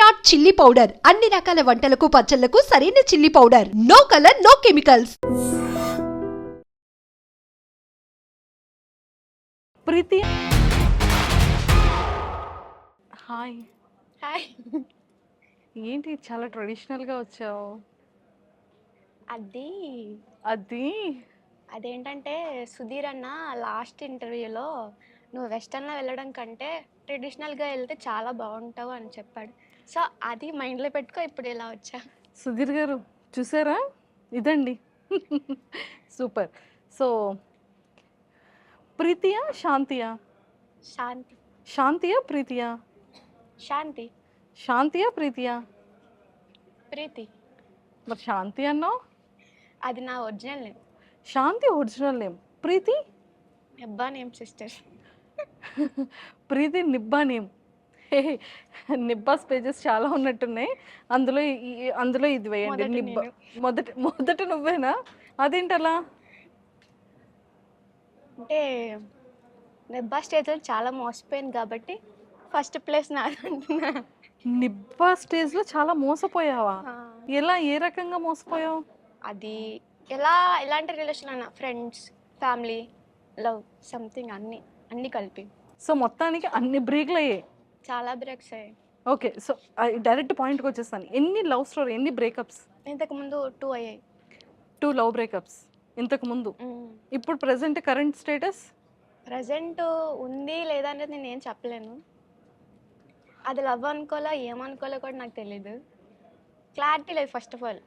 Virat chilli powder. అన్ని రకాల వంటలకు పచ్చళ్ళకు సరైన chilli powder. No colour no chemicals. Preethi. Hi. Hi. ఏంటి చాలా ట్రెడిషనల్గా వచ్చావు? అది. అది. అదేంటంటే సుధీర్ అన్న లాస్ట్ ఇంటర్వ్యూలో నువ్వు వెస్టర్న్లో వెళ్ళడం కంటే ట్రెడిషనల్గా వెళ్తే చాలా బాగుంటావు అని చెప్పాడు. సో అది మైండ్లో పెట్టుకో ఇప్పుడు ఇలా వచ్చా. సుధీర్ గారు చూసారా? ఇదండి. సూపర్. సో ప్రీతియా శాంతియా? శాంతి. శాంతియా ప్రీతియా? శాంతి. శాంతియా ప్రీతియా? ప్రీతి. మరి శాంతి అన్నావు? అది నా original name. Shanti original name. Preeti? ఎబ్బా name sister. ప్రీతి నిబ్బా నేమ్. నిబ్బాస్ పేజెస్ చాలా ఉన్నట్టున్నాయి. అందులో అందులో ఇది వేయండి. నిబ్బా. మొదట మొదట నువ్వేనా? అదేంటలా? అంటే నెబ్బా స్టేజ్లో చాలా మోసపోయాను కాబట్టి ఫస్ట్ ప్లేస్ నాదంటున్నా. నిబ్బా స్టేజ్లో చాలా మోసపోయావా? ఎలా ఏ రకంగా మోసపోయావు? అది ఎలా ఎలాంటి రిలేషన్ అన్న ఫ్రెండ్స్ ఫ్యామిలీ లవ్ సంథింగ్ అన్నీ అన్నీ కలిపి. సో మొత్తానికి అన్ని బ్రేక్లు అయ్యాయి. చాలా బ్రేక్స్ అయ్యాయి. ఓకే సో డైరెక్ట్ పాయింట్కి వచ్చేస్తాను. ఎన్ని లవ్ స్టోరీ ఎన్ని బ్రేకప్స్? ఇంతకు ముందు టూ అయ్యాయి. టూ లవ్ బ్రేకప్స్ ఇంతకు ముందు. ఇప్పుడు ప్రజెంట్ కరెంట్ స్టేటస్? ప్రజెంట్ ఉంది లేదా అనేది నేను ఏం చెప్పలేను. అది లవ్ అనుకోలో ఏమనుకోలో కూడా నాకు తెలీదు. క్లారిటీ లేదు ఫస్ట్ ఆఫ్ ఆల్.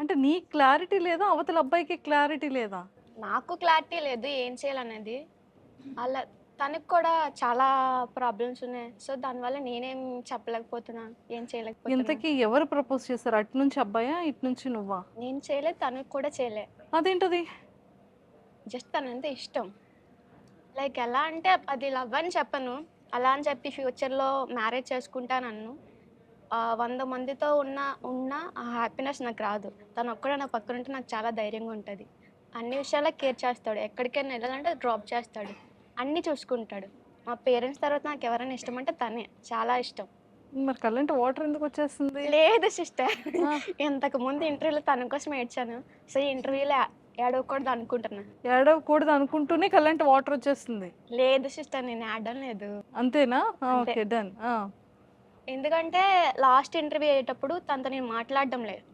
అంటే నీ క్లారిటీ లేదా అవతల అబ్బాయికి క్లారిటీ లేదా? నాకు క్లారిటీ లేదు ఏం చేయాలనేది. అలా తనకు కూడా చాలా ప్రాబ్లమ్స్ ఉన్నాయి. సో దానివల్ల నేనేం చెప్పలేకపోతున్నా ఏం చేయలేకపోతున్నా ఇంతకీ ఎవరు ప్రపోజ్ చేశారు? అటు నుంచి అబ్బాయా? ఇటు నుంచి నువ్వా? నేను చేయలేదు తనకు కూడా చేయలే. అదేంటది? జస్ట్ తనంటే ఇష్టం. లైక్ ఎలా అంటే అది లవ్ అని చెప్పను. అలా అని చెప్పి ఫ్యూచర్లో మ్యారేజ్ చేసుకుంటానన్ను ఆ, వంద మందితో ఉన్న ఉన్న ఆ హ్యాపీనెస్ నాకు రాదు. తను ఒక్కడే నా పక్కన ఉంటే నాకు చాలా ధైర్యంగా ఉంటుంది. అన్ని విషయాల్లో కేర్ చేస్తాడు. ఎక్కడికైనా వెళ్ళాలంటే డ్రాప్ చేస్తాడు. అన్నీ చూసుకుంటాడు. మా పేరెంట్స్ తర్వాత నాకు ఎవరైనా ఇష్టం అంటే తనే. చాలా ఇష్టం. మరి కళ్ళంటే వాటర్ ఎందుకు వచ్చేస్తుంది? లేదు సిస్టర్. ఇంతకు ముందు ఇంటర్వ్యూలో తన కోసం ఏడ్చాను. సో ఇంటర్వ్యూలో ఏడవకూడదు అనుకుంటున్నా. ఏడవకూడదు అనుకుంటూనే కళ్ళంటే వాటర్ వచ్చేస్తుంది. లేదు సిస్టర్ నేను ఆడడం లేదు అంతేనా? అంతే. ఓకే డన్ ఎందుకంటే లాస్ట్ ఇంటర్వ్యూ అయ్యేటప్పుడు తనతో నేను మాట్లాడడం లేదు.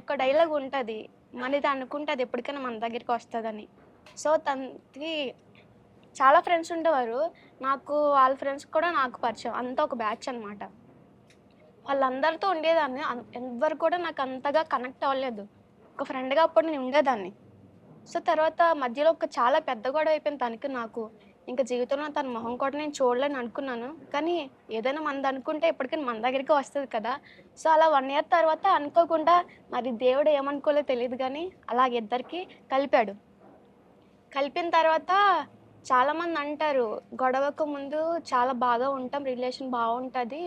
ఒక డైలాగ్ ఉంటుంది. మనది అనుకుంటే అది ఎప్పటికైనా మన దగ్గరికి వస్తుందని. సో తనకి చాలా ఫ్రెండ్స్ ఉండేవారు. నాకు వాళ్ళ ఫ్రెండ్స్ కూడా నాకు పరిచయం. అంతా ఒక బ్యాచ్ అనమాట వాళ్ళందరితో ఉండేదాన్ని. ఎవ్వరు కూడా నాకు అంతగా కనెక్ట్ అవ్వలేదు. ఒక ఫ్రెండ్గా అప్పుడు నేను ఉండేదాన్ని. సో తర్వాత మధ్యలో ఒక చాలా పెద్ద గొడవ అయిపోయింది తనకి నాకు. ఇంకా జీవితంలో తన మొహం కూడా నేను చూడలేని అనుకున్నాను. కానీ ఏదైనా మనది అనుకుంటే ఎప్పటికైనా మన దగ్గరికి వస్తుంది కదా. సో అలా వన్ ఇయర్ తర్వాత అనుకోకుండా మరి దేవుడు ఏమనుకోలేదు తెలియదు కానీ అలా ఇద్దరికి కలిపాడు. కలిపిన తర్వాత చాలామంది అంటారు గొడవకు ముందు చాలా బాగా ఉంటాం రిలేషన్ బాగుంటుంది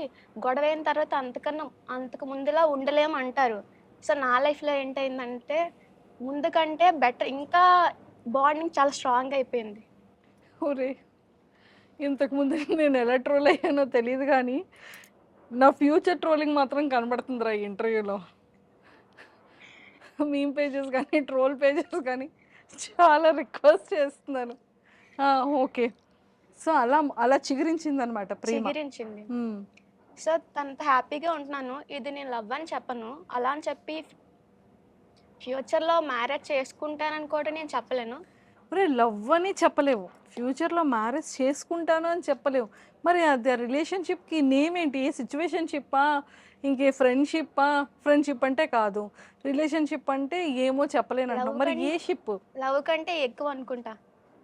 గొడవ అయిన తర్వాత అంతకన్నా అంతకు ముందులా ఉండలేం అంటారు. సో నా లైఫ్లో ఏంటైందంటే ముందు కంటే బెటర్ ఇంకా బాండింగ్ చాలా స్ట్రాంగ్ అయిపోయింది. ఊరే ఇంతకుముందు నేను ఎలా ట్రోల్ అయ్యానో తెలియదు కానీ నా ఫ్యూచర్ ట్రోలింగ్ మాత్రం కనబడుతుందిరా ఈ ఇంటర్వ్యూలో. మీమ్ పేజెస్ కానీ ట్రోల్ పేజెస్ కానీ చాలా రిక్వెస్ట్ చేస్తున్నాను. ఓకే. సో అలా అలా చిగురించింది అనమాట ప్రేమ. చిగిరించింది. మ్మ్. సో తనతో హ్యాపీగా ఉంటున్నాను. ఇది నేను లవ్ అని చెప్పను. అలా అని చెప్పి ఫ్యూచర్లో మ్యారేజ్ చేసుకుంటానని కూడా నేను చెప్పలేను. ఒరే లవ్ అని చెప్పలేవు. ఫ్యూచర్లో మ్యారేజ్ చేసుకుంటాను అని చెప్పలేవు. మరి అది రిలేషన్షిప్కి నేమ్ ఏంటి ఏ సిచ్యువేషన్షిప్పా? ఇంకే ఫ్రెండ్షిప్పా? ఫ్రెండ్షిప్ అంటే కాదు. రిలేషన్షిప్ అంటే ఏమో చెప్పలేను మరి ఏ షిప్ లవ్ కంటే ఎక్కువ అనుకుంటా.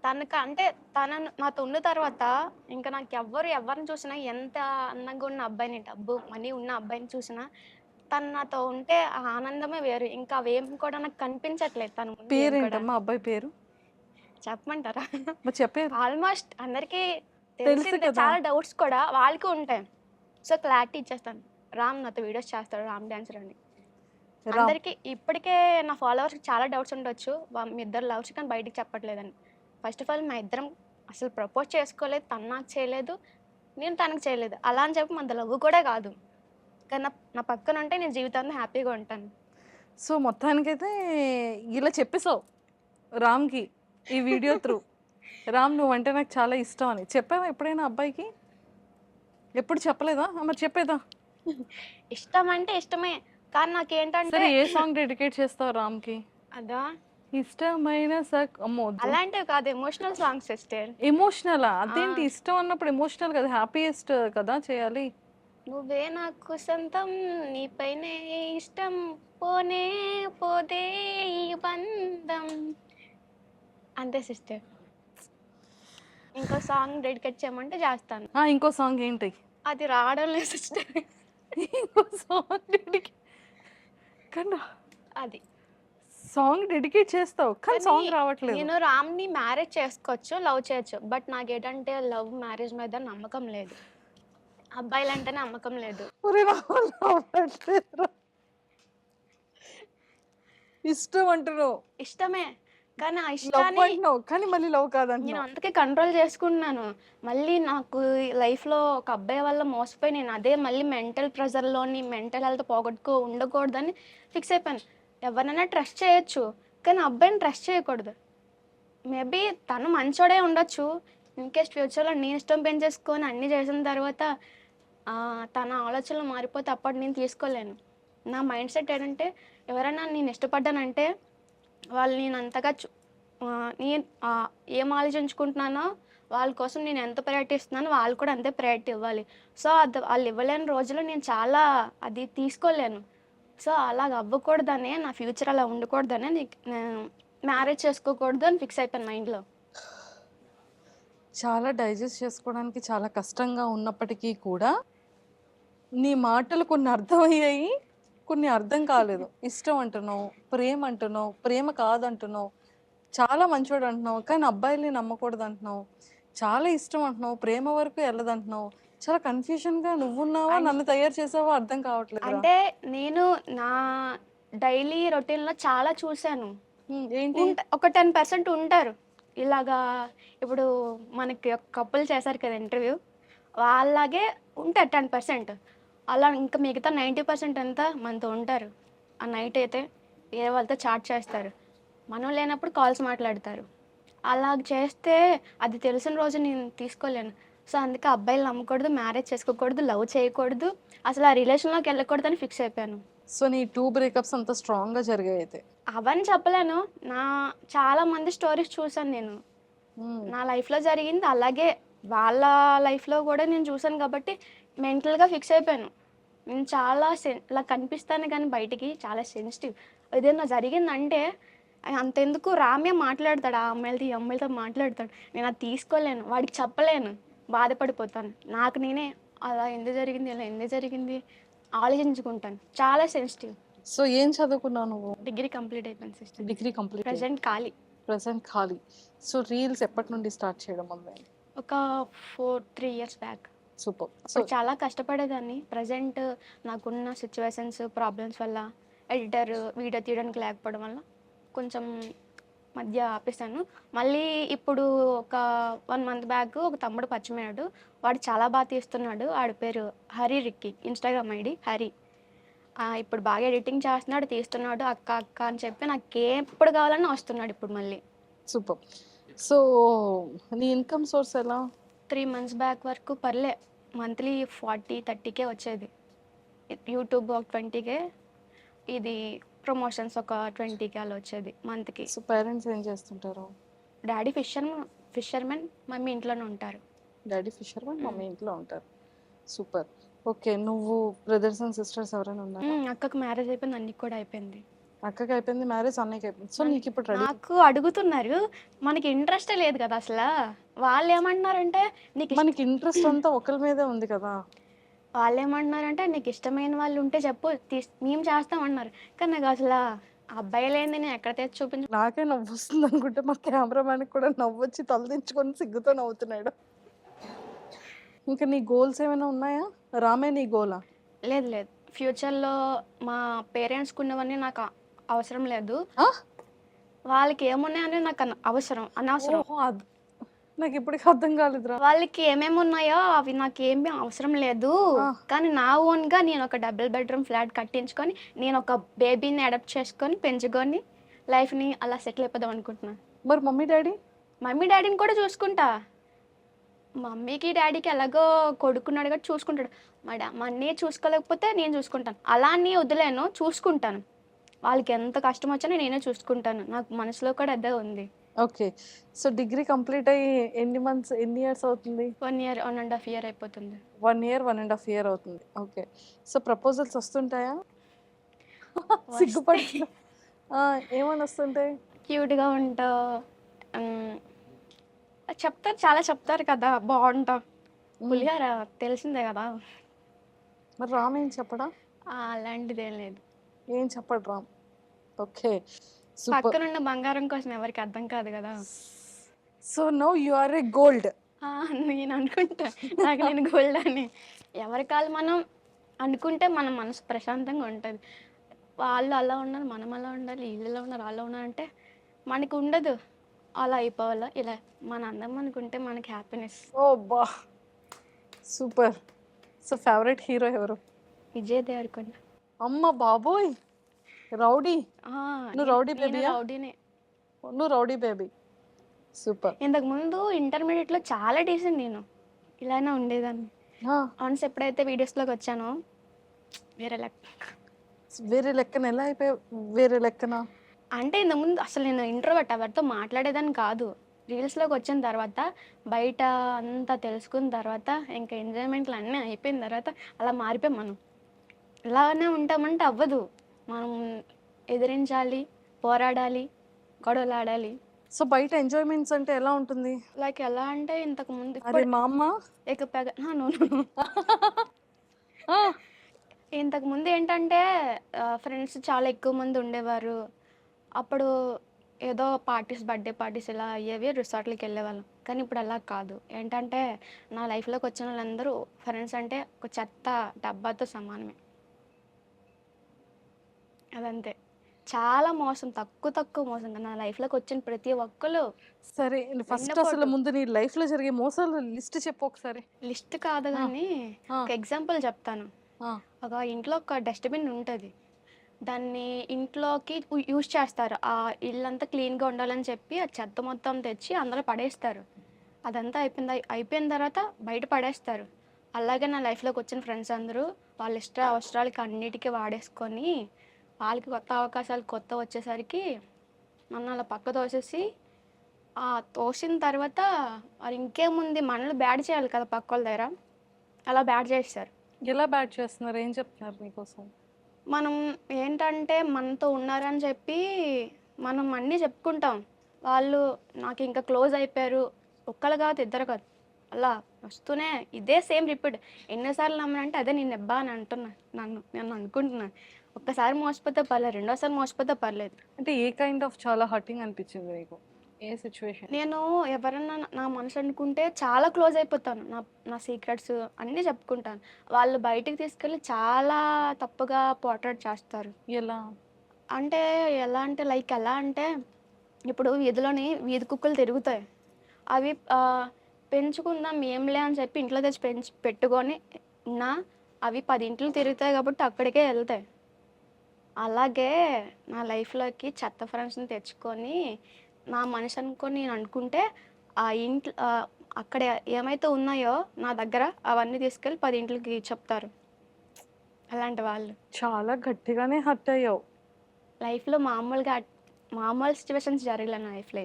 తనకు అంటే తన నాతో ఉన్న తర్వాత ఇంకా నాకు ఎవ్వరు ఎవరిని చూసినా ఎంత అందంగా ఉన్న అబ్బాయిని డబ్బు మనీ ఉన్న అబ్బాయిని చూసినా తను నాతో ఉంటే ఆ ఆనందమే వేరు. ఇంకా అవేం కూడా నాకు కనిపించట్లేదు తను ముందు ఏం కూడా. పేరేంటమ్మా అబ్బాయి పేరు? చెప్పమంటారా? మరి చెప్పారు. ఆల్మోస్ట్ అందరికీ తెలుసు తెలిసిందే కదా. చాలా డౌట్స్ కూడా వాళ్ళకి ఉంటాయి. సో క్లారిటీ ఇచ్చేస్తాను. రామ్ నాతో వీడియోస్ చేస్తాడు రామ్ డాన్సర్ అని. రామ్. అందరికి ఇప్పటికే నా ఫాలోవర్స్ చాలా డౌట్స్ ఉండొచ్చు. వా- మీ ఇద్దరు లవ్స్ కానీ బయటికి చెప్పట్లేదని. ఫస్ట్ ఆఫ్ ఆల్ మా ఇద్దరం అసలు ప్రపోజ్ చేసుకోలేదు తను నాకు చేయలేదు. నేను తనకు చేయలేదు. అలా అని చెప్పి మన లవ్ కూడా కాదు. కానీ నా పక్కన ఉంటే నేను జీవితాంతం హ్యాపీగా ఉంటాను. సో మొత్తానికైతే ఇలా చెప్పేసావు రామ్కి ఈ వీడియో త్రూ. రామ్ నువ్వంటే నాకు చాలా ఇష్టం అని. చెప్పావా ఎప్పుడైనా అబ్బాయికి? ఎప్పుడు చెప్పలేదా? మరి చెప్పేదా ఇష్టం అంటే ఇష్టమే. కానీ నాకేంటంటే ఏ సాంగ్ డెడికేట్ చేస్తావు రామ్కి? అదా? ఇష్టమైన సక్ అమ్మో అలాంటివి కాదు ఎమోషనల్ సాంగ్స్ సిస్టర్. ఎమోషనల్ అదేంటి? ఇష్టం అన్నప్పుడు ఎమోషనల్ కదా హ్యాపీయెస్ట్ కదా చేయాలి. నువ్వే నాకు సొంతం నీపైనే ఇష్టం పోనే పోదే ఈ బంధం. అంతే సిస్టర్. ఇంకో సాంగ్ డెడికేట్ చేయమంటే చేస్తాను. ఆ, ఇంకో సాంగ్ ఏంటి? అది రావడం లేదు సిస్టర్. ఇంకో సాంగ్ కానీ అది. సాంగ్ డెడికేట్ చేస్తావు కానీ సాంగ్ రావట్లేదు. నేను రామ్ని మ్యారేజ్ చేసుకోవచ్చు లవ్ చేయొచ్చు బట్ నాకేంటంటే లవ్ మ్యారేజ్ మీద నమ్మకం లేదు. అబ్బాయిలంటేనే నమ్మకం లేదు. నా. ఇష్టం అంటున్నావు. ఇష్టమే కానీ ఆ ఇష్టాన్ని కానీ మళ్ళీ లవ్ నేను అందుకే కంట్రోల్ చేసుకుంటున్నాను. మళ్ళీ నాకు లైఫ్లో ఒక అబ్బాయి వల్ల మోసపోయి నేను అదే మళ్ళీ మెంటల్ ప్రెషర్లోని మెంటల్ హెల్త్ పోగొట్టుకో ఉండకూడదని ఫిక్స్ అయిపోయాను. ఎవరినైనా ట్రస్ట్ చేయొచ్చు కానీ అబ్బాయిని ట్రస్ట్ చేయకూడదు. మేబీ తను మంచోడే ఉండొచ్చు. ఇన్కేస్ ఫ్యూచర్లో నేను ఇష్టం పెంచేసుకొని అన్నీ చేసిన తర్వాత తన ఆలోచనలు మారిపోతే అప్పటి నేను తీసుకోలేను. నా మైండ్ సెట్ ఏంటంటే ఎవరైనా నేను ఇష్టపడ్డానంటే వాళ్ళు నేను అంతగా నేను ఏం ఆలోచించుకుంటున్నానో వాళ్ళ కోసం నేను ఎంత ప్రయారిటీ ఇస్తున్నానో వాళ్ళు కూడా అంతే ప్రయారిటీ ఇవ్వాలి సో అది వాళ్ళు ఇవ్వలేని రోజుల్లో నేను చాలా అది తీసుకోలేను. సో అలాగ అవ్వకూడదనే నా ఫ్యూచర్ అలా ఉండకూడదనే నీకు నేను మ్యారేజ్ చేసుకోకూడదు అని ఫిక్స్ అయిపోయాను మైండ్లో. చాలా డైజెస్ట్ చేసుకోవడానికి చాలా కష్టంగా ఉన్నప్పటికీ కూడా నీ మాటలు కొన్ని అర్థమయ్యాయి కొన్ని అర్థం కాలేదు. ఇష్టం అంటున్నావు ప్రేమ అంటున్నావు ప్రేమ కాదంటున్నావు చాలా మంచోడు అంటున్నావు కానీ అబ్బాయిల్ని నమ్మకూడదు అంటున్నావు చాలా ఇష్టం అంటున్నావు ప్రేమ వరకు వెళ్ళదంటున్నావు చాలా కన్ఫ్యూజన్గా నువ్వున్నావా అన్- నన్ను తయారు చేసావా అర్థం కావట్లేదు అంటే నేను నా డైలీ రొటీన్లో చాలా చూశాను. ఏంటి? ఉంట- ఒక టెన్ పర్సెంట్ ఉంటారు. ఇలాగా ఇప్పుడు మనకి కప్పులు చేశారు కదా ఇంటర్వ్యూ వాళ్ళలాగే ఉంటారు టెన్ పర్సెంట్. అలా ఇంకా మిగతా నైంటీ పర్సెంట్ అంతా మనతో ఉంటారు. ఆ నైట్ అయితే వేరే వాళ్ళతో చాట్ చేస్తారు. మనం లేనప్పుడు కాల్స్ మాట్లాడతారు. అలా చేస్తే అది తెలిసిన రోజు నేను తీసుకోలేను. సో అందుకే అబ్బాయిలు నమ్మకూడదు మ్యారేజ్ చేసుకోకూడదు లవ్ చేయకూడదు. అసలు ఆ రిలేషన్లోకి వెళ్ళకూడదు అని ఫిక్స్ అయిపోయాను. సో నీ టూ బ్రేకప్స్ అంత స్ట్రాంగ్గా జరిగాయి అయితే? అవన్నీ చెప్పలేను. నా చాలా మంది స్టోరీస్ చూసాను నేను. నా లైఫ్లో జరిగింది. అలాగే వాళ్ళ లైఫ్లో కూడా నేను చూసాను కాబట్టి మెంటల్గా ఫిక్స్ అయిపోయాను. నేను చాలా ఇలా కనిపిస్తాను కానీ బయటికి చాలా సెన్సిటివ్. ఏదైనా జరిగిందంటే అంతెందుకు రామ్య మాట్లాడతాడు. ఆ అమ్మాయిలతో ఈ అమ్మాయిలతో మాట్లాడతాడు. నేను అది తీసుకోలేను. వాడికి చెప్పలేను. బాధపడిపోతాను. నాకు నేనే అలా ఎందుకు జరిగింది ఇలా ఎందుకు జరిగింది ఆలోచించుకుంటాను. చాలా సెన్సిటివ్ సో ఏం చదువుకున్నావు నువ్వు? డిగ్రీ కంప్లీట్ అయిపోయింది సిస్టర్ డిగ్రీ కంప్లీట్ ప్రజెంట్ ఖాళీ. ప్రజెంట్ ఖాళీ. సో రీల్స్ ఎప్పటి నుండి స్టార్ట్ చేయడం మొదలైంది? ఒక four three years back super. So చాలా కష్టపడేదాన్ని. ప్రజెంట్ నాకున్న సిచ్యువేషన్స్ ప్రాబ్లమ్స్ వల్ల ఎడిటర్ వీడియో తీయడానికి లేకపోవడం వల్ల కొంచెం మధ్య ఆపేసాను మళ్ళీ ఇప్పుడు ఒక వన్ మంత్ బ్యాక్ ఒక తమ్ముడు పచ్చిమేడు వాడు చాలా బాగా తీస్తున్నాడు. వాడి పేరు హరి రిక్కి. Instagram ID Hari. ఇప్పుడు బాగా ఎడిటింగ్ చేస్తున్నాడు తీస్తున్నాడు అక్క అక్క అని చెప్పి నాకు ఎప్పుడు కావాలన్నా వస్తున్నాడు ఇప్పుడు మళ్ళీ. సూపర్. సో నీ ఇన్కమ్ సోర్స్ ఎలా? త్రీ మంత్స్ బ్యాక్ వరకు పర్లే. మంత్లీ ఫార్టీ థర్టీకే వచ్చేది. యూట్యూబ్ ఒక ట్వంటీకే. ఇది ప్రమోషన్స్ ఒక ట్వంటీకే అలా వచ్చేది మంత్కి. సో పేరెంట్స్ ఏం చేస్తుంటారు? డాడీ ఫిషర్ ఫిషర్మెన్ మమ్మీ ఇంట్లోనే ఉంటారు. డాడీ ఫిషర్ మమ్మీ ఇంట్లో ఉంటారు. సూపర్. ఓకే నువ్వు బ్రదర్స్ అండ్ సిస్టర్స్ ఎవరైనా ఉన్నారు? అక్కకు మ్యారేజ్ అయిపోయింది అన్నికి కూడా అయిపోయింది. అక్కకి అయిపోయింది మ్యారేజ్ అన్నయ్యకి అయిపోయింది. సో నీకు ఇప్పుడు నాకు అడుగుతున్నారు మనకి ఇంట్రెస్టే లేదు కదా అసలు. వాళ్ళు ఏమంటున్నారంటే నీకు మనకి ఇంట్రెస్ట్ అంతా ఒకరి మీదే ఉంది కదా. వాళ్ళు ఏమంటున్నారంటే నీకు ఇష్టమైన వాళ్ళు ఉంటే చెప్పు తీస్ మేము చేస్తామన్నారు. కానీ నాకు అసలు ఆ అబ్బాయి లేని నేను ఎక్కడ తెచ్చి చూపించు నాకే నవ్వు వస్తుంది అనుకుంటే మా కెమెరామ్యాన్ కూడా నవ్వు వచ్చి తలదించుకొని సిగ్గుతో నవ్వుతున్నాడు. ఇంకా నీ గోల్స్ ఏమైనా ఉన్నాయా? రామే నీ గోలా? లేదు లేదు. ఫ్యూచర్లో మా పేరెంట్స్కి ఉన్నవన్నీ నాకు అవసరం లేదు? వాళ్ళకి ఏమున్నాయని నాకు అన- అవసరం అనవసరం. ఓహో, అద్- నాకు ఇప్పటికీ అర్థం కాలేదురా. వాళ్ళకి ఏమేమి ఉన్నాయో అవి నాకు ఏమీ అవసరం లేదు. కానీ నా ఓన్గా నేను ఒక డబుల్ బెడ్రూమ్ ఫ్లాట్ కట్టించుకొని నేను ఒక బేబీని అడాప్ట్ చేసుకొని పెంచుకొని లైఫ్ని అలా సెటిల్ అయిపోదాం అనుకుంటున్నాను మరి మమ్మీ డాడీ? మమ్మీ డాడీని కూడా చూసుకుంటా. మమ్మీకి డాడీకి ఎలాగో కొడుకున్నాడు కాబట్టి చూసుకుంటాడు. మా డా మా అన్నయ్య చూసుకోలేకపోతే నేను చూసుకుంటాను. అలా అని వదిలేను చూసుకుంటాను. వాళ్ళకి ఎంత కష్టం వచ్చినా నేనే చూసుకుంటాను. నాకు మనసులో కూడా అదే ఉంది. ఓకే. సో డిగ్రీ కంప్లీట్ అయ్యి ఎన్ని మంత్స్ ఎన్ని ఇయర్స్ అవుతుంది? One year one and half year అయిపోతుంది. One year one and half year అవుతుంది. ఓకే. So proposals వస్తుంటాయా? సిగ్గుపడుతున్నా. ఆ, ఏమని వస్తుంటాయి? క్యూట్గా ఉంటా. చెప్తారు చాలా చెప్తారు కదా బాగుంటా. పులిహార తెలిసిందే కదా. మరి రామ్ ఏం చెప్పడా? అలాంటిది ఏం లేదు. ఏం చెప్పడు రామ్. ఓకే. పక్కనున్న బంగారం కోసం ఎవరికి అర్థం కాదు కదా. So no you are a gold. నేను అనుకుంటా. నాకు నేను గోల్డ్ అని. ఎవరి కాలు మనం అనుకుంటే మన మనసు ప్రశాంతంగా ఉంటుంది. వాళ్ళు అలా ఉన్నారు మనం అలా ఉండాలి వీళ్ళు ఇలా ఉన్నారు అలా ఉన్నారు అంటే మనకి ఉండదు. అలా అయిపోవాలా? ఇలా మన అందం అనుకుంటే మనకి హ్యాపీనెస్ ఓ బా. సూపర్. సో ఫేవరెట్ హీరో ఎవరు? విజయ్ దేవరకొండ. అమ్మ బాబోయ్. రౌడీ. నువ్వు రౌడీ బేబీయా? రౌడీనే. నువ్వు రౌడీ బేబీ. సూపర్. ఇంతకు ముందు ఇంటర్మీడియట్లో చాలా డీసెంట్ నేను. ఇలానే ఉండేదాన్ని. వన్స్ ఎప్పుడైతే వీడియోస్లోకి వచ్చానో వేరే లెక్క. వేరే లెక్కన ఎలా అయిపోయావు వేరే లెక్కన? అంటే ఇంతకుముందు అసలు నేను ఇంట్రోవర్ట్ ఎవరితో మాట్లాడేదాన్ని కాదు. రీల్స్లోకి వచ్చిన తర్వాత బయట అంతా తెలుసుకున్న తర్వాత ఇంకా ఎంజాయ్మెంట్లు అన్నీ అయిపోయిన తర్వాత అలా మారిపోయాం మనం. ఇలానే ఉంటామంటే అవ్వదు. మనం ఎదిరించాలి పోరాడాలి గొడవలు ఆడాలి సో బయట ఎంజాయ్మెంట్స్ అంటే ఎలా ఉంటుంది? లైక్ ఎలా అంటే ఇంతకు ముందు అరే మా అమ్మ? ఎక్కపెగ ఇంతకు ముందు ఏంటంటే ఫ్రెండ్స్ చాలా ఎక్కువ మంది ఉండేవారు. అప్పుడు ఏదో పార్టీస్ బర్త్డే పార్టీస్ ఇలా అయ్యేవి రిసార్ట్లకి వెళ్ళేవాళ్ళం. కానీ ఇప్పుడు అలా కాదు. ఏంటంటే నా లైఫ్లోకి వచ్చిన వాళ్ళందరూ ఫ్రెండ్స్ అంటే ఒక చెత్త డబ్బాతో సమానమే. అదంతే. చాలా మోసం తక్కువ తక్కువ మోసం నా లైఫ్లోకి వచ్చిన ప్రతి ఒక్కరు సరే ఫస్ట్. అసలు ముందు నీ లైఫ్లో జరిగే మోసాలు లిస్ట్ చెప్పు ఒకసారి. లిస్ట్ కాదు కానీ. ఒక ఎగ్జాంపుల్ చెప్తాను. ఒక ఇంట్లో ఒక డస్ట్బిన్ ఉంటుంది. దాన్ని ఇంట్లోకి యూజ్ చేస్తారు. ఆ ఇల్లంతా క్లీన్గా ఉండాలని చెప్పి ఆ చెత్త మొత్తం తెచ్చి అందులో పడేస్తారు. అదంతా అయిపోయింది అయిపోయిన తర్వాత బయట పడేస్తారు. అలాగే నా లైఫ్లోకి వచ్చిన ఫ్రెండ్స్ అందరూ వాళ్ళ ఇష్ట అవసరాలకి అన్నిటికీ వాడేసుకొని వాళ్ళకి కొత్త అవకాశాలు కొత్త వచ్చేసరికి నన్ను అలా పక్క తోసేసి ఆ తోసిన తర్వాత మరి ఇంకేముంది? మనల్ని బ్యాడ్ చేయాలి కదా పక్క వాళ్ళ దగ్గర. అలా బ్యాడ్ చేస్తారు. ఎలా బ్యాట్ చేస్తున్నారు? ఏం చెప్తున్నారు నీకోసం మనం ఏంటంటే మనతో ఉన్నారని చెప్పి మనం అన్నీ చెప్పుకుంటాం. వాళ్ళు నాకు ఇంకా క్లోజ్ అయిపోయారు. ఒక్కరు కాదు ఇద్దరు కాదు. అలా వస్తూనే ఇదే సేమ్ రిపీట్. ఎన్నిసార్లు నమ్మనంటే అదే నేను నెబ్బా అని అంటున్నా. నన్ను నేను అనుకుంటున్నాను ఒక్కసారి మోసపోతే పర్లేదు రెండోసారి మోసపోతే పర్లేదు. అంటే ఏ కైండ్ ఆఫ్ చాలా హర్టింగ్ అనిపించింది నీకు? ఏ సిచ్యువేషన్ నేను ఎవరన్నా నా- నా మనసు అనుకుంటే చాలా క్లోజ్ అయిపోతాను. నా నా సీక్రెట్స్ అన్నీ చెప్పుకుంటాను. వాళ్ళు బయటికి తీసుకెళ్ళి చాలా తప్పుగా పోర్ట్రేట్ చేస్తారు. ఎలా? అంటే ఎలా అంటే లైక్ ఎలా అంటే ఇప్పుడు వీధిలోని వీధి కుక్కలు తిరుగుతాయి. అవి పెంచుకుందాం ఏంలే అని చెప్పి ఇంట్లో తెచ్చి పెంచి పెట్టుకొని ఉన్నా అవి పది ఇంట్లు తిరుగుతాయి కాబట్టి అక్కడికే వెళ్తాయి. అలాగే నా లైఫ్లోకి చెత్త ఫ్రెండ్స్ని తెచ్చుకొని నా మనిషి అనుకొని నేను అనుకుంటే ఆ ఇంట్లో అక్కడ ఏమైతే ఉన్నాయో నా దగ్గర అవన్నీ తీసుకెళ్ళి పది ఇంట్లకి చెప్తారు. అలాంటి వాళ్ళు. చాలా గట్టిగానే హర్ట్ అయ్యావు. లైఫ్లో మామూలుగా మామూలు సిచ్యువేషన్స్ జరగలే నా లైఫ్లో.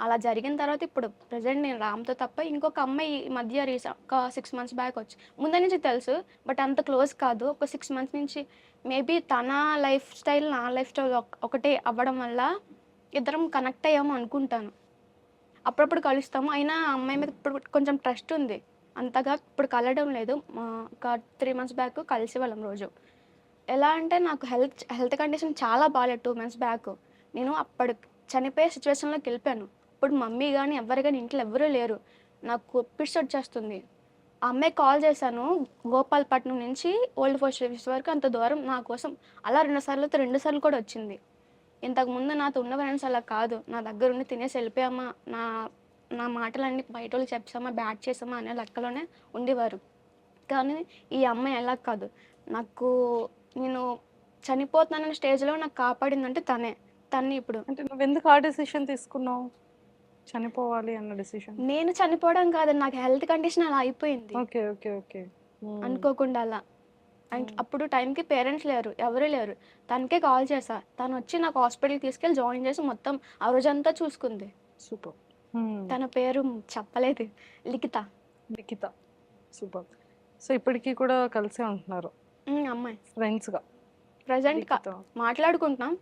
అలా జరిగిన తర్వాత ఇప్పుడు ప్రజెంట్ నేను రామ్తో తప్ప ఇంకొక అమ్మాయి ఈ మధ్య రీసెంట్ ఒక సిక్స్ మంత్స్ బ్యాక్ వచ్చి ముందు నుంచి తెలుసు బట్ అంత క్లోజ్ కాదు. ఒక సిక్స్ మంత్స్ నుంచి మేబీ తన లైఫ్ స్టైల్ నా లైఫ్ స్టైల్ ఒకటే అవ్వడం వల్ల ఇద్దరం కనెక్ట్ అయ్యాము అనుకుంటాను. అప్పుడప్పుడు కలుస్తాము. అయినా అమ్మాయి మీద ఇప్పుడు కొంచెం ట్రస్ట్ ఉంది. అంతగా ఇప్పుడు కలవడం లేదు. మా- ఒక త్రీ మంత్స్ బ్యాక్ కలిసి వాళ్ళం రోజు. ఎలా అంటే నాకు హెల్త్ హెల్త్ కండిషన్ చాలా బాగాలేదు టూ మంత్స్ బ్యాక్ నేను అప్పుడు చనిపోయే సిచ్యువేషన్లోకి వెళ్ళిపోయాను. ఇప్పుడు మమ్మీ కానీ ఎవరు కానీ ఇంట్లో ఎవరూ లేరు. నాకు ఎపిసోడ్ వచ్చేస్తుంది ఆ అమ్మాయి కాల్ చేశాను గోపాలపట్నం నుంచి ఓల్డ్ పోస్ట్ ఆఫీస్ వరకు అంత దూరం నా కోసం. అలా రెండు సార్లు రెండు సార్లు కూడా వచ్చింది. ఇంతకుముందు నాతో ఉన్న ఫ్రెండ్స్ అలా కాదు. నా దగ్గర ఉండి తినేసి వెళ్ళిపోయామా? నా నా మాటలన్నీ బయట వాళ్ళు చెప్పామా? బ్యాట్ చేసామా అనే లెక్కలోనే ఉండేవారు. కానీ ఈ అమ్మాయి ఎలా కాదు. నాకు నేను చనిపోతున్నానన్న స్టేజ్లో నాకు కాపాడిందంటే తనే. తన్ని ఇప్పుడు. అంటే నువ్వు ఎందుకు ఆ డెసిషన్ తీసుకున్నావు? చనిపోవాలి అన్న డెసిషన్ నేను చనిపోవడం కాదు నాకు హెల్త్ కండిషన్ అలా అయిపోయింది. Okay okay okay. అనుకోకుండా అలా. అండ్ అప్పుడు టైంకి పేరెంట్స్ లేరు ఎవరు లేరు. తనకే కాల్ చేసా. తను వచ్చి నాకు హాస్పిటల్కి తీసుకెళ్ళి జాయిన్ చేసి మొత్తం ఆ రోజంతా చూసుకుంది. సూపర్. తన పేరు చెప్పలేదు. లిఖిత. లిఖిత. సూపర్. సో ఇప్పటికీ కూడా కలిసే ఉంటున్నారు. అమ్మాయి. ఫ్రెండ్స్గా ప్రజెంట్ మాట్లాడుకుంటున్నాం.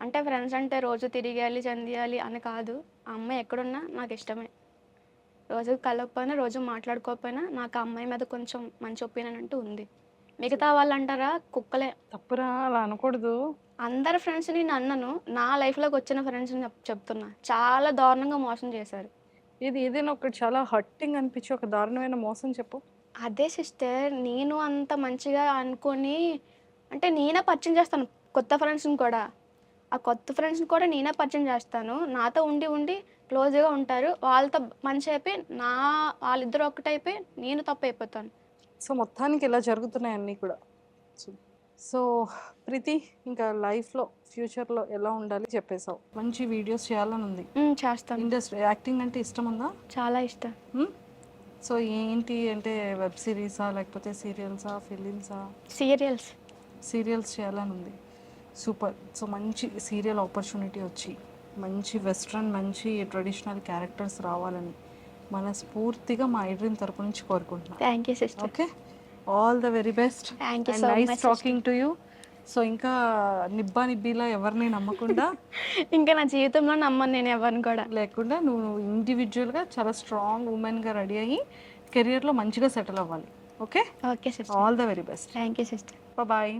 అంటే ఫ్రెండ్స్ అంటే రోజు తిరిగేయాలి చెందియాలి అని కాదు. ఆ అమ్మాయి ఎక్కడున్నా నాకు ఇష్టమే. రోజు కలవకపోయినా రోజు మాట్లాడుకోకపోయినా నాకు ఆ అమ్మాయి మీద కొంచెం మంచి ఒపీనియన్ అంటూ ఉంది. మిగతా వాళ్ళు అంటారా కుక్కలే. తప్పురా అలా అనకూడదు. అందరి ఫ్రెండ్స్ని నేను అన్నను. నా లైఫ్లోకి వచ్చిన ఫ్రెండ్స్ని చెప్ చెప్తున్నా. చాలా దారుణంగా మోసం చేశారు. ఇది ఏదైనా ఒకటి చాలా హట్టింగ్ అనిపించి ఒక దారుణమైన మోసం చెప్పు. అదే సిస్టర్ నేను అంత మంచిగా అనుకొని అంటే నేనే పరిచయం చేస్తాను. కొత్త ఫ్రెండ్స్ని కూడా. ఆ కొత్త ఫ్రెండ్స్ని కూడా నేనే పరిచయం చేస్తాను. నాతో ఉండి ఉండి క్లోజ్గా ఉంటారు. వాళ్ళతో మంచి అయిపోయి నా వాళ్ళిద్దరు ఒకటైపోయి నేను తప్పు అయిపోతాను. సో మొత్తానికి ఇలా జరుగుతున్నాయి అన్నీ కూడా. సో ప్రీతి ఇంకా లైఫ్లో ఫ్యూచర్లో ఎలా ఉండాలి చెప్పేశావు. మంచి వీడియోస్ చేయాలని ఉంది. చేస్తాను. ఇండస్ట్రీ యాక్టింగ్ అంటే ఇష్టం ఉందా? చాలా ఇష్టం? సో ఏంటి అంటే వెబ్ సిరీసా లేకపోతే సీరియల్సా ఫిలిమ్సా? సీరియల్స్. సీరియల్స్ చేయాలని ఉంది. సూపర్. సో మంచి సీరియల్ ఆపర్చునిటీ వచ్చి మంచి వెస్ట్రన్ మంచి ట్రెడిషనల్ క్యారెక్టర్స్ రావాలని మనస్ఫూర్తిగా మా ఐడ్రీమ్ తరపు నుంచి కోరుకుంటున్నాను thank you sister okay? All the very best thank you so nice talking to you so ఇంకా నిబ్బా నిబ్బిలా ఎవరిని నమ్మకుండా ఇంకా నా జీవితంలో నమ్మను నేను ఎవరిని కూడా. లేకుండా నువ్వు ఇండివిజువల్గా చాలా స్ట్రాంగ్ ఉమెన్గా రెడీ అయ్యి కెరియర్లో మంచిగా సెటిల్ అవ్వాలి. Okay? Okay sister all the very best thank you sister bye